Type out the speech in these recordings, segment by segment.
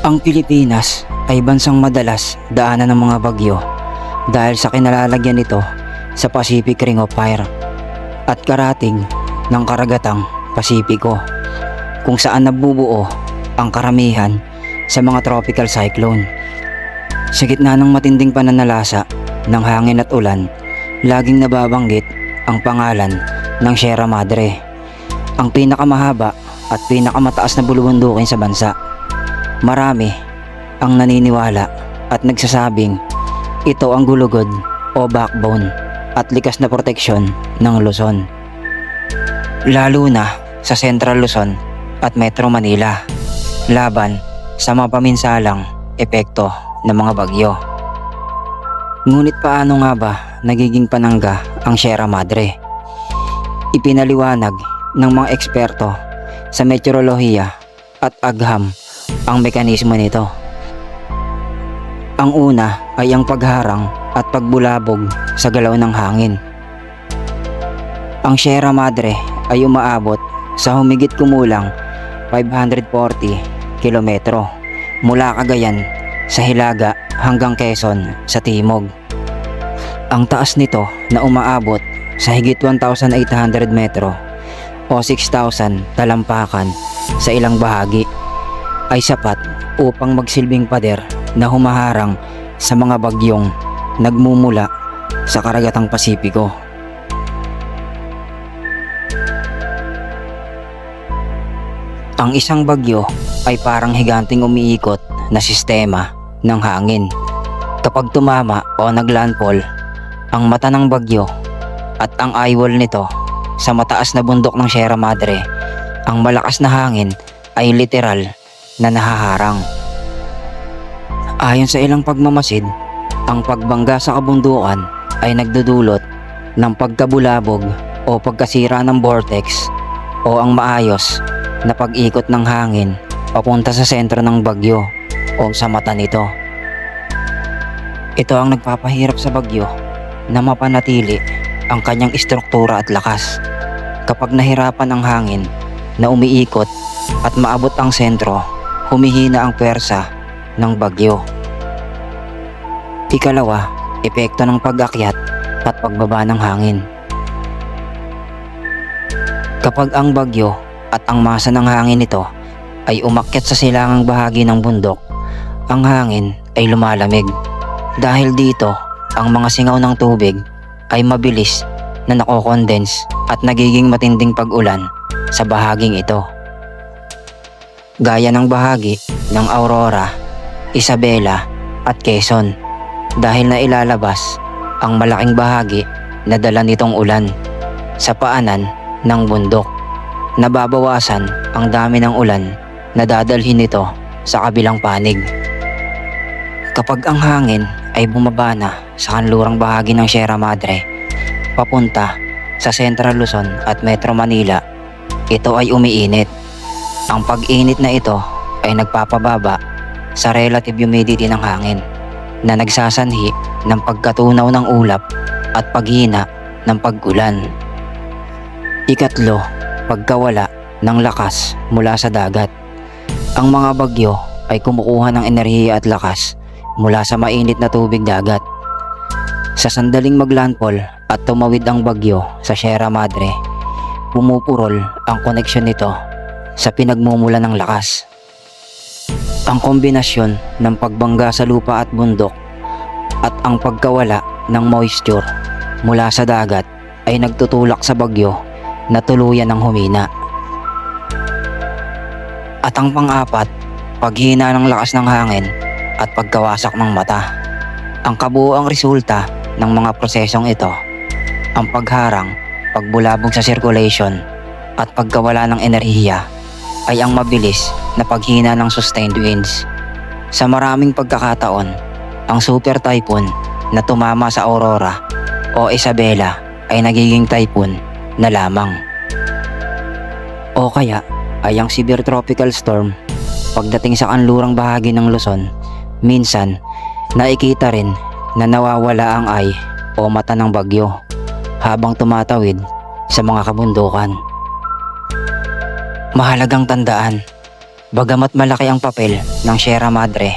Ang Pilipinas ay bansang madalas daanan ng mga bagyo dahil sa kinalalagyan nito sa Pacific Ring of Fire at karating ng karagatang Pasipiko kung saan nabubuo ang karamihan sa mga tropical cyclone. Sa gitna ng matinding pananalasa ng hangin at ulan, laging nababanggit ang pangalan ng Sierra Madre, ang pinakamahaba at pinakamataas na bulubundukin sa bansa. Marami ang naniniwala at nagsasabing ito ang gulugod o backbone at likas na proteksyon ng Luzon. Lalo na sa Central Luzon at Metro Manila laban sa mga paminsalang epekto ng mga bagyo. Ngunit paano nga ba nagiging panangga ang Sierra Madre? Ipinaliwanag ng mga eksperto sa meteorolohiya at agham ang mekanismo nito. Ang una ay ang pagharang at pagbulabog sa galaw ng hangin. Ang Sierra Madre ay umaabot sa humigit kumulang 540 kilometro mula Cagayan sa Hilaga hanggang Quezon sa Timog. Ang taas nito na umaabot sa higit 1,800 metro o 6,000 talampakan sa ilang bahagi ay sapat upang magsilbing pader na humaharang sa mga bagyong nagmumula sa karagatang Pasipiko. Ang isang bagyo ay parang higanting umiikot na sistema ng hangin. Kapag tumama o naglandfall, ang mata ng bagyo at ang eyewall nito sa mataas na bundok ng Sierra Madre, ang malakas na hangin ay literal na nahaharang. Ayon sa ilang pagmamasid, ang pagbangga sa kabundukan ay nagdudulot ng pagkabulabog o pagkasira ng vortex o ang maayos na pag-ikot ng hangin papunta sa sentro ng bagyo o sa mata nito. Ito ang nagpapahirap sa bagyo na mapanatili ang kanyang istruktura at lakas. Kapag nahirapan ang hangin na umiikot at maabot ang sentro, humihina ang pwersa ng bagyo. Ikalawa, epekto ng pag-akyat at pagbaba ng hangin. Kapag ang bagyo at ang masa ng hangin nito ay umakyat sa silangang bahagi ng bundok, ang hangin ay lumalamig. Dahil dito, ang mga singaw ng tubig ay mabilis na nakokondense at nagiging matinding pag-ulan sa bahaging ito. Gaya ng bahagi ng Aurora, Isabela at Quezon dahil na ilalabas ang malaking bahagi na dala nitong ulan sa paanan ng bundok. Nababawasan ang dami ng ulan na dadalhin nito sa kabilang panig. Kapag ang hangin ay bumaba na sa kanlurang bahagi ng Sierra Madre, papunta sa Central Luzon at Metro Manila, ito ay umiinit. Ang pag-init na ito ay nagpapababa sa relative humidity ng hangin na nagsasanhi ng pagkatunaw ng ulap at paghina ng pag-ulan. Ikatlo, pagkawala ng lakas mula sa dagat. Ang mga bagyo ay kumukuha ng enerhiya at lakas mula sa mainit na tubig dagat. Sa sandaling maglandfall at tumawid ang bagyo sa Sierra Madre, pumupurol ang koneksyon nito sa pinagmumula ng lakas. Ang kombinasyon ng pagbangga sa lupa at bundok at ang pagkawala ng moisture mula sa dagat ay nagtutulak sa bagyo na tuluyan ng humina. At ang pang-apat, paghina ng lakas ng hangin at pagkawasak ng mata. Ang kabuoang resulta ng mga prosesong ito, ang pagharang, pagbulabog sa circulation at pagkawala ng enerhiya ay ang mabilis na paghina ng sustained winds. Sa maraming pagkakataon, ang super typhoon na tumama sa Aurora o Isabela ay nagiging typhoon na lamang. O kaya ay ang severe tropical storm pagdating sa kanlurang bahagi ng Luzon, minsan nakikita rin na nawawala ang eye o mata ng bagyo habang tumatawid sa mga kabundukan. Mahalagang tandaan, Bagamat malaki ang papel ng Sierra Madre,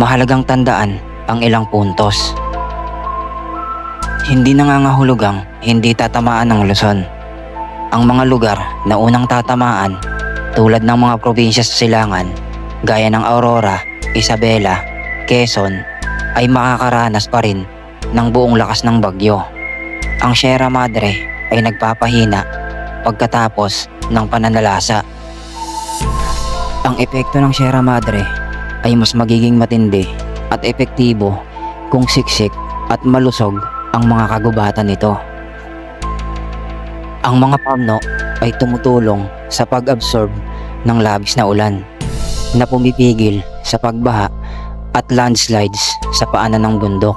mahalagang tandaan ang ilang puntos. Hindi nangangahulugang hindi tatamaan ng Luzon. Ang mga lugar na unang tatamaan tulad ng mga probinsya sa silangan gaya ng Aurora, Isabela, Quezon ay makakaranas pa rin ng buong lakas ng bagyo. Ang Sierra Madre ay nagpapahina pagkatapos ng pananalasa. Ang epekto ng Sierra Madre ay mas magiging matindi at epektibo kung siksik at malusog ang mga kagubatan nito. Ang mga pamno ay tumutulong sa pag-absorb ng labis na ulan na pumipigil sa pagbaha at landslides sa paanan ng bundok.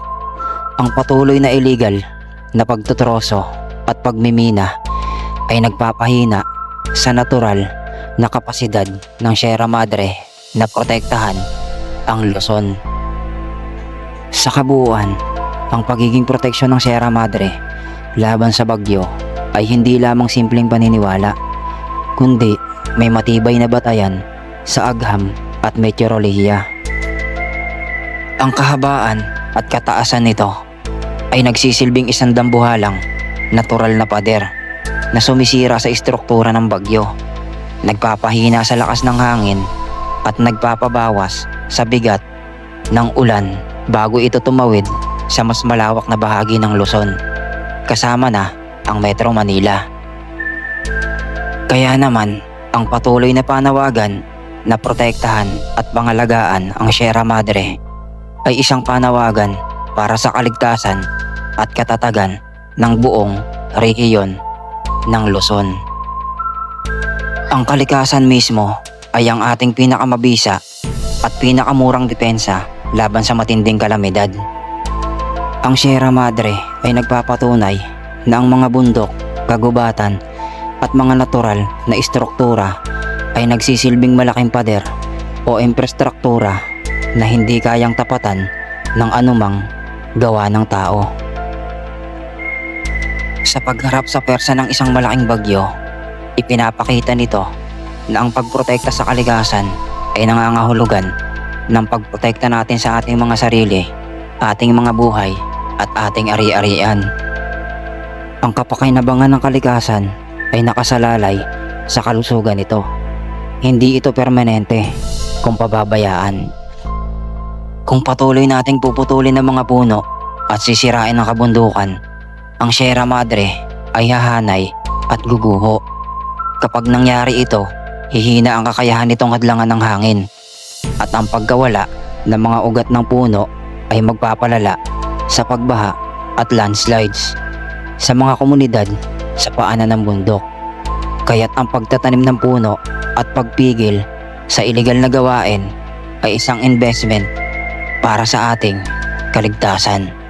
Ang patuloy na illegal na pagtutroso at pagmimina ay nagpapahina sa natural na kapasidad ng Sierra Madre na protektahan ang Luzon. Sa kabuuan, ang pagiging proteksyon ng Sierra Madre laban sa bagyo ay hindi lamang simpleng paniniwala, kundi may matibay na batayan sa agham at meteorolohiya. Ang kahabaan at kataasan nito ay nagsisilbing isang dambuhalang natural na pader na sumisira sa istruktura ng bagyo, nagpapahina sa lakas ng hangin at nagpapabawas sa bigat ng ulan bago ito tumawid sa mas malawak na bahagi ng Luzon, kasama na ang Metro Manila. Kaya naman, ang patuloy na panawagan na protektahan at pangalagaan ang Sierra Madre ay isang panawagan para sa kaligtasan at katatagan ng buong rehiyon ng Luzon. Ang kalikasan mismo ay ang ating pinakamabisa at pinakamurang depensa laban sa matinding kalamidad. Ang Sierra Madre ay nagpapatunay na ang mga bundok, kagubatan at mga natural na istruktura ay nagsisilbing malaking pader o infrastruktura na hindi kayang tapatan ng anumang gawa ng tao. Sa pagharap sa persa ng isang malaking bagyo, ipinapakita nito na ang pagprotekta sa kalikasan ay nangangahulugan ng pagprotekta natin sa ating mga sarili, ating mga buhay at ating ari-arian. Ang kapakinabangan ng kalikasan ay nakasalalay sa kalusugan nito. Hindi ito permanente kung pababayaan. Kung patuloy nating puputulin ng mga puno at sisirain ang kabundukan, ang Sierra Madre ay hahanay at guguho. Kapag nangyari ito, hihina ang kakayahan nitong hadlangan ng hangin at ang pagkawala ng mga ugat ng puno ay magpapalala sa pagbaha at landslides sa mga komunidad sa paanan ng bundok. Kaya't ang pagtatanim ng puno at pagpigil sa iligal na gawain ay isang investment para sa ating kaligtasan.